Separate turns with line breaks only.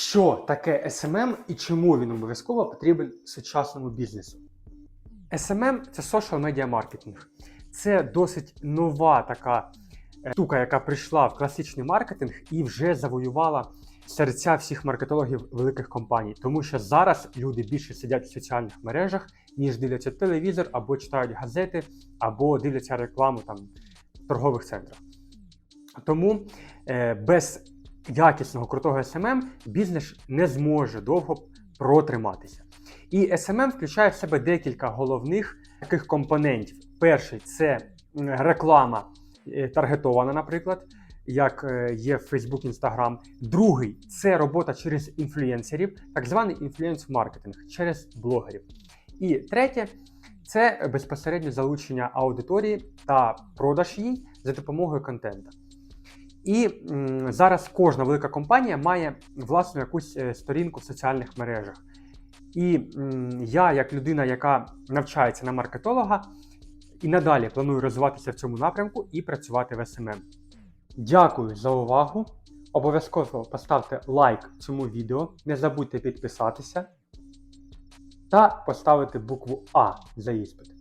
Що таке SMM і чому він обов'язково потрібен сучасному бізнесу? SMM – це social media маркетинг. Це досить нова така е, штука, яка прийшла в класичний маркетинг і вже завоювала серця всіх маркетологів великих компаній. Тому що зараз люди більше сидять в соціальних мережах, ніж дивляться телевізор, або читають газети, або дивляться рекламу там в торгових центрах. Тому е, без якісного крутого SMM бізнес не зможе довго протриматися. І SMM включає в себе декілька головних таких компонентів. Перший це реклама е, таргетована, наприклад, як е, є в Facebook, Instagram. Другий це робота через інфлюенсерів, так званий інфлюенс-маркетинг через блогерів. І третє це безпосередньо залучення аудиторії та продаж їй за допомогою контенту. І зараз кожна велика компанія має власну якусь е, сторінку в соціальних мережах. І я, як людина, яка навчається на маркетолога, і надалі планую розвиватися в цьому напрямку і працювати в SMM. Дякую за увагу. Обов'язково поставте лайк цьому відео, не забудьте підписатися та поставити букву А за іспит.